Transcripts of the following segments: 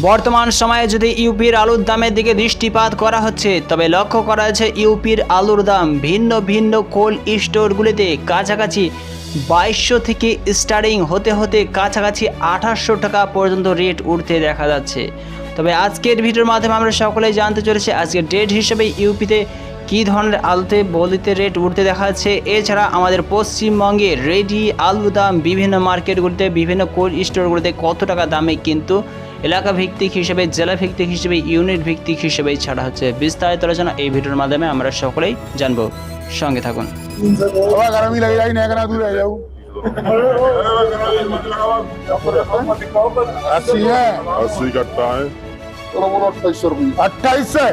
বর্তমান সময়ে যদি ইউপির আলুর দামের দিকে দৃষ্টিপাত করা হচ্ছে, তবে লক্ষ্য করা যাচ্ছে ইউপির আলুর দাম ভিন্ন ভিন্ন কোল্ড স্টোরগুলিতে কাছাকাছি বাইশশো থেকে স্টার্টিং হতে হতে কাছাকাছি আঠাশশো টাকা পর্যন্ত রেট উঠতে দেখা যাচ্ছে। তবে আজকের ভিডিওর মাধ্যমে আমরা সকলেই জানতে চলেছি আজকের ডেট হিসেবে ইউপিতে কী ধরনের আলুতে বলিতে রেট উঠতে দেখা যাচ্ছে। এছাড়া আমাদের পশ্চিমবঙ্গে রেডি আলু দাম বিভিন্ন মার্কেটগুলিতে বিভিন্ন কোল্ড স্টোরগুলিতে কত টাকা দামে কিন্তু এলাকা ভিত্তিক হিসেবে জেলা ভিত্তিক হিসেবে ইউনিট ভিত্তিক হিসেবে ছাড়া হচ্ছে বিস্তারিত আলোচনা এই ভিডিওর মাধ্যমে আমরা সকলেই জানবো সঙ্গে থাকুন हवा गरमी लग जाएगी नहीं करना दूर रह जाऊ अस्सी है अस्सी कट्टा है अट्ठाईस सौ रुपये अट्ठाईस से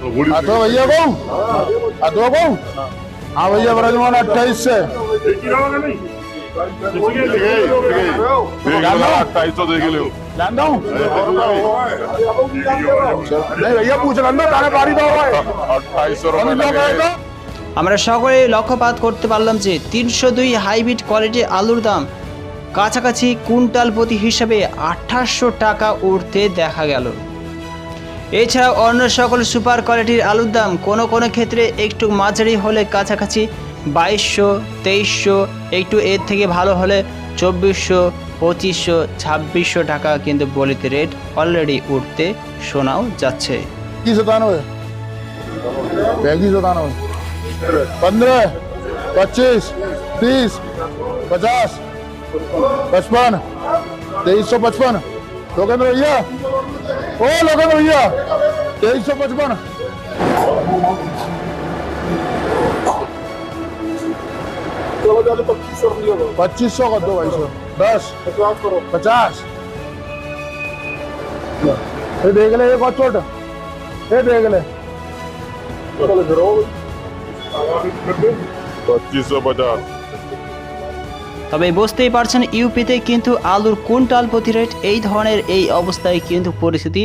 तो बड़ी आ दो भैया को आ दो को हाँ भैया ब्रजमान अट्ठाईस से अट्ठाईस सौ देख लो আমরা সকলেই লক্ষ্যপাত করতে পারলাম যে তিনশো দুই হাইব্রিড কোয়ালিটি আলুর দাম কাছাকাছি কুইন্টাল প্রতি হিসাবে আঠাশশো টাকা উঠতে দেখা গেল। এছাড়াও অন্য সকল সুপার কোয়ালিটির আলুর দাম কোনো কোনো ক্ষেত্রে একটু মাঝারি হলে কাছাকাছি বাইশশো, তেইশশো, একটু এর থেকে ভালো হলে চব্বিশশো পঁচিশশো ছাব্বিশশো টাকা কিন্তু বলিতে রেট অলরেডি উঠতে শোনাও যাচ্ছে की सतानवे पैंतीस सतानवे पंद्रह पच्चीस तीस पचास पचपन तेईस सौ पचपन लोकेंद्र भैया ओ लोकेंद्र भैया तेईस सौ पचपन पच्चीस सौ कर दो भाई सौ दस पचास ये देख ले एक और चोट ये देख ले पच्चीस सौ पचास তবে বুঝতেই পারছেন ইউপিতে কিন্তু আলুর কুইন্টাল প্রতি রেট এই ধরনের এই অবস্থায় কিন্তু পরিস্থিতি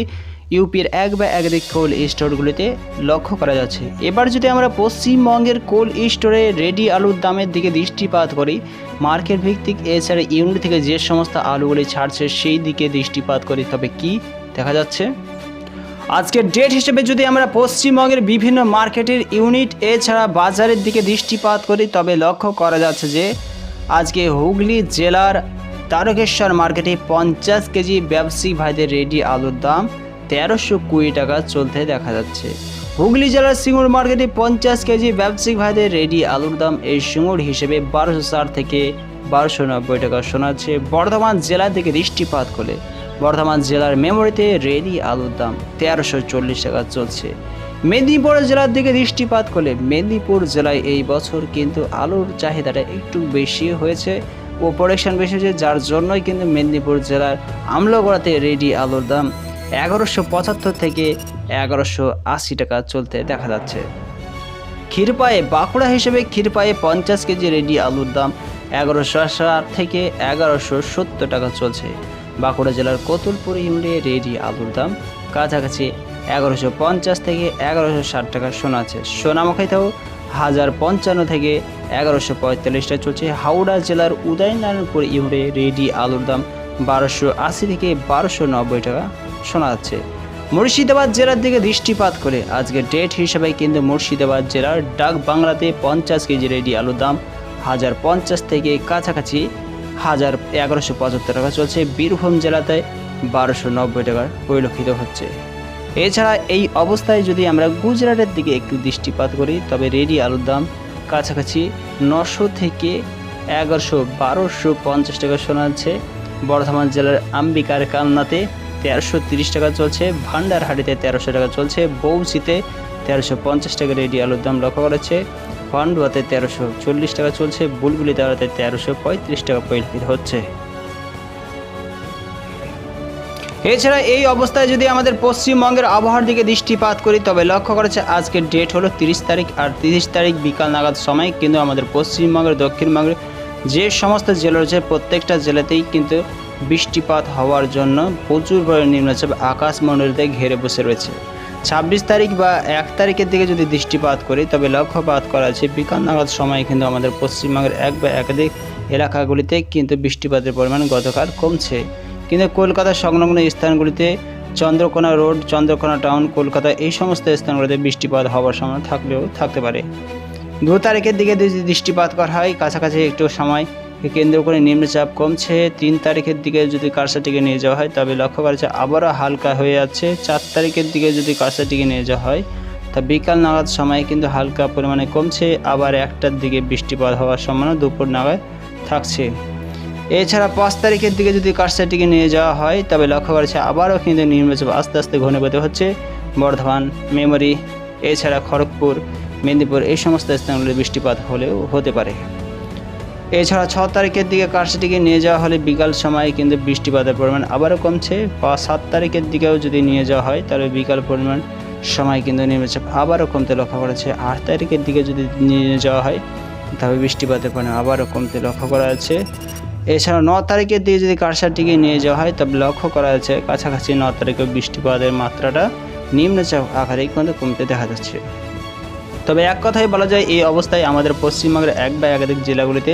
ইউপির এক বা একাধিক কোল স্টোরগুলিতে লক্ষ্য করা যাচ্ছে। এবার যদি আমরা পশ্চিমবঙ্গের কোল স্টোরে রেডি আলুর দামের দিকে দৃষ্টিপাত করি মার্কেট ভিত্তিক এছাড়া ইউনিট থেকে যে সমস্ত আলুগুলি ছাড়ছে সেই দিকে দৃষ্টিপাত করি, তবে কি দেখা যাচ্ছে? আজকের ডেট হিসেবে যদি আমরা পশ্চিমবঙ্গের বিভিন্ন মার্কেটের ইউনিট এছাড়া বাজারের দিকে দৃষ্টিপাত করি, তবে লক্ষ্য করা যাচ্ছে যে আজকে হুগলি জেলার তারকেশ্বর মার্কেটে পঞ্চাশ কেজি ব্যবসায়িক ভাইদের রেডি আলুর দাম তেরোশো কুড়ি টাকা চলতে দেখা যাচ্ছে। হুগলি জেলার সিঙ্গুর মার্কেটে পঞ্চাশ কেজি ব্যবসায়িক ভাইদের রেডি আলুর দাম এই সিঙ্গুর হিসেবে বারোশো ষাট থেকে বারোশো নব্বই টাকা শোনাচ্ছে বর্ধমান জেলা থেকে দৃষ্টিপাত করে। বর্ধমান জেলার মেমোরিতে রেডি আলুর দাম তেরোশো চল্লিশ টাকা চলছে। মেদিনীপুর জেলার দিকে দৃষ্টিপাত করলে মেদিনীপুর জেলায় এই বছর কিন্তু আলুর চাহিদাটা একটু বেশি হয়েছে ও প্রোডাকশন বেশি হয়েছে, যার জন্যই কিন্তু মেদিনীপুর জেলার আমলগড়াতে রেডি আলুর দাম এগারোশো পঁচাত্তর থেকে এগারোশো আশি টাকা চলতে দেখা যাচ্ছে। ক্ষীরপায়ে বাঁকুড়া হিসেবে ক্ষীরপায়ে পঞ্চাশ কেজি রেডি আলুর দাম এগারোশো ষাট থেকে এগারোশো সত্তর টাকা চলছে। বাঁকুড়া জেলার কতুলপুর ইউনিটে রেডি আলুর দাম কাছাকাছি এগারোশো পঞ্চাশ থেকে এগারোশো ষাট টাকা শোনাচ্ছে সোনামুখাইতেও হাজার পঞ্চান্ন থেকে এগারোশো পঁয়তাল্লিশ টাকা চলছে। হাওড়া জেলার উদয়নারায়ণপুর ইউনিটে রেডি আলুর দাম বারোশো আশি থেকে বারোশো নব্বই টাকা শোনা যাচ্ছে। মুর্শিদাবাদ জেলার দিকে দৃষ্টিপাত করে আজকে ডেট হিসেবে কিন্তু মুর্শিদাবাদ জেলার ডাক বাংলাতে পঞ্চাশ কেজি রেডি আলুর দাম হাজার পঞ্চাশ থেকে কাছাকাছি হাজার এগারোশো পঁচাত্তর টাকা চলছে। বীরভূম জেলাতে বারোশো নব্বই টাকার পরিলক্ষিত হচ্ছে। এছাড়া এই অবস্থায় যদি আমরা গুজরাটের দিকে একটু দৃষ্টিপাত করি, তবে রেডি আলুর দাম কাছাকাছি নশো থেকে এগারোশো বারোশো পঞ্চাশ টাকা শোনা যাচ্ছে। বর্ধমান জেলার আম্বিকার কালনাতে তেরোশো তিরিশ টাকা চলছে। ভান্ডারহাটিতে তেরোশো টাকা চলছে। বৌচিতে তেরোশো পঞ্চাশ টাকা রেডি আলুর দাম লক্ষ্য করেছে পান্ডুয়াতে তেরোশো চল্লিশ টাকা চলছে। বুলবুলি দেওয়াতে তেরোশো পঁয়ত্রিশ টাকা পরিলক্ষিত হচ্ছে। এছাড়া এই অবস্থায় যদি আমাদের পশ্চিমবঙ্গের আবহাওয়ার দিকে দৃষ্টিপাত করি, তবে লক্ষ্য করেছে আজকের ডেট হলো তিরিশ তারিখ আর তিরিশ তারিখ বিকাল নাগাদ সময়। কিন্তু আমাদের পশ্চিমবঙ্গের দক্ষিণবঙ্গের যে সমস্ত জেলা রয়েছে, প্রত্যেকটা জেলাতেই কিন্তু বৃষ্টিপাত হওয়ার জন্য প্রচুর পরিমাণে নিম্নচাপ আকাশমণ্ডলীতে ঘেরে বসে রয়েছে। ছাব্বিশ তারিখ বা এক তারিখের দিকে যদি দৃষ্টিপাত করি, তবে লক্ষ্যপাত করা আছে বিকাল নাগাদ সময় কিন্তু আমাদের পশ্চিমবঙ্গের এক বা একাধিক এলাকাগুলিতে কিন্তু বৃষ্টিপাতের পরিমাণ গতকাল কমছে। কিন্তু কলকাতার সংলগ্ন স্থানগুলিতে চন্দ্রকোনা রোড, চন্দ্রকোনা টাউন, কলকাতা এই সমস্ত স্থানগুলিতে বৃষ্টিপাত হওয়ার সময় থাকলেও থাকতে পারে। দু তারিখের দিকে যদি দৃষ্টিপাত করা হয়, কাছাকাছি একটু সময় কেন্দ্র করে নিম্নচাপ কমছে। তিন তারিখের দিকে যদি কারসাটিকে নিয়ে যাওয়া হয়, তবে লক্ষ্য করা যাচ্ছে আবারও হালকা হয়ে যাচ্ছে। চার তারিখের দিকে যদি কারসাটিকে নিয়ে যাওয়া হয়, তা বিকাল নাগাদ সময় কিন্তু হালকা পরিমাণে কমছে। আবার একটার দিকে বৃষ্টিপাত হওয়ার সম্ভাবনা দুপুর নাগাদ থাকছে। এছাড়া পাঁচ তারিখের দিকে যদি কারসাটিকে নিয়ে যাওয়া হয়, তবে লক্ষ্য করা যাচ্ছে আবারও কিন্তু নিম্নচাপ আস্তে আস্তে ঘনীভূত হচ্ছে। বর্ধমান, মেমরি, এছাড়া খড়গপুর, মেদিনীপুর এই সমস্ত স্থানগুলিতে বৃষ্টিপাত হলেও হতে পারে। এছাড়া ছ তারিখের দিকে কারসাটিকে নিয়ে যাওয়া হলে বিকাল সময়ে কিন্তু বৃষ্টিপাতের পরিমাণ আবারও কমছে। বা সাত তারিখের দিকেও যদি নিয়ে যাওয়া হয়, তাহলে বিকাল পরিমাণ সময় কিন্তু নিম্নচাপ আবারও কমতে লক্ষ্য করেছে। আট তারিখের দিকে যদি নিয়ে যাওয়া হয় তবে বৃষ্টিপাতের পরিমাণ আবারও কমতে লক্ষ্য করা যাচ্ছে। এছাড়া ন তারিখের দিকে যদি কারসাটিকে নিয়ে যাওয়া হয়, তবে লক্ষ্য করা যাচ্ছে কাছাকাছি ন তারিখে বৃষ্টিপাতের মাত্রাটা নিম্নচাপ আকারেই কিন্তু কমতে দেখা যাচ্ছে। তবে এক কথায় বলা যায়, এই অবস্থায় আমাদের পশ্চিমবঙ্গের এক বা একাধিক জেলাগুলিতে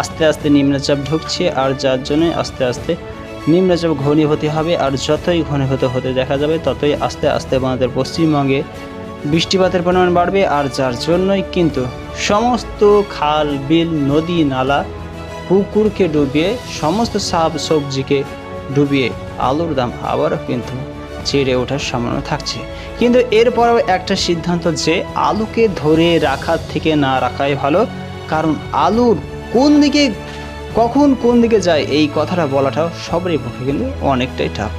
আস্তে আস্তে নিম্নচাপ ঢুকছে আর যার জন্য আস্তে আস্তে নিম্নচাপ ঘনীভূতি হবে আর যতই ঘনীভূত হতে দেখা যাবে, ততই আস্তে আস্তে আমাদের পশ্চিমবঙ্গে বৃষ্টিপাতের পরিমাণ বাড়বে আর যার জন্যই কিন্তু সমস্ত খাল, বিল, নদী, নালা, পুকুরকে ডুবিয়ে সমস্ত শাক সবজিকে ডুবিয়ে আলুর দাম আবারও কিন্তু চেড়ে ওঠার সম্ভাবনা থাকছে। কিন্তু এরপরেও একটা সিদ্ধান্ত যে আলুকে ধরে রাখার থেকে না রাখাই ভালো। কারণ আলুর কোন দিকে, কখন কোন দিকে যায় এই কথাটা বলাটাও সবারই পক্ষে কিন্তু অনেকটাই টাফ